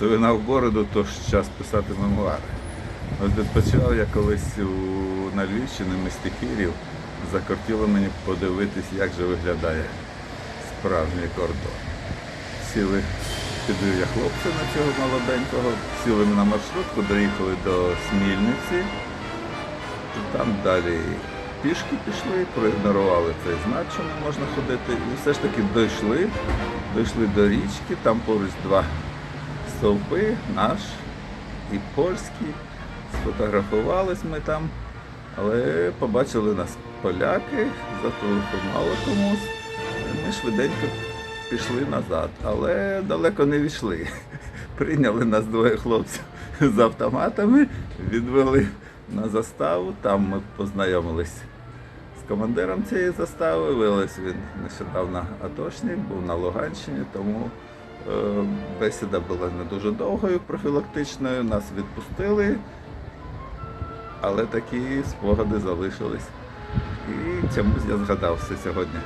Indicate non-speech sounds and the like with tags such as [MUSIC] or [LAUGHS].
Сивина в бороду, то час писати мемуари. От відпочивав я колись у, на Львівщині в місті Київ. Закортіло мені подивитись, як же виглядає справжній кордон. Сіли, підвів я хлопця на цього молоденького, сіли на маршрутку, доїхали до Смільниці. Там далі пішки пішли, проігнорували цей знак, що можна ходити. І все ж таки дійшли, дійшли до річки, там поруч два стовпи, наш і польський. Сфотографувались ми там, але побачили нас поляки, зателефонували комусь. Ми швиденько пішли назад, але далеко не війшли. [LAUGHS] Прийняли нас двоє хлопців з автоматами, відвели на заставу. Там ми познайомились з командиром цієї застави. Виявилось, він нещодавно атошник, був на Луганщині, тому бесіда була не дуже довгою, профілактичною. Нас відпустили, але такі спогади залишились. І чомусь я згадав все сьогодні.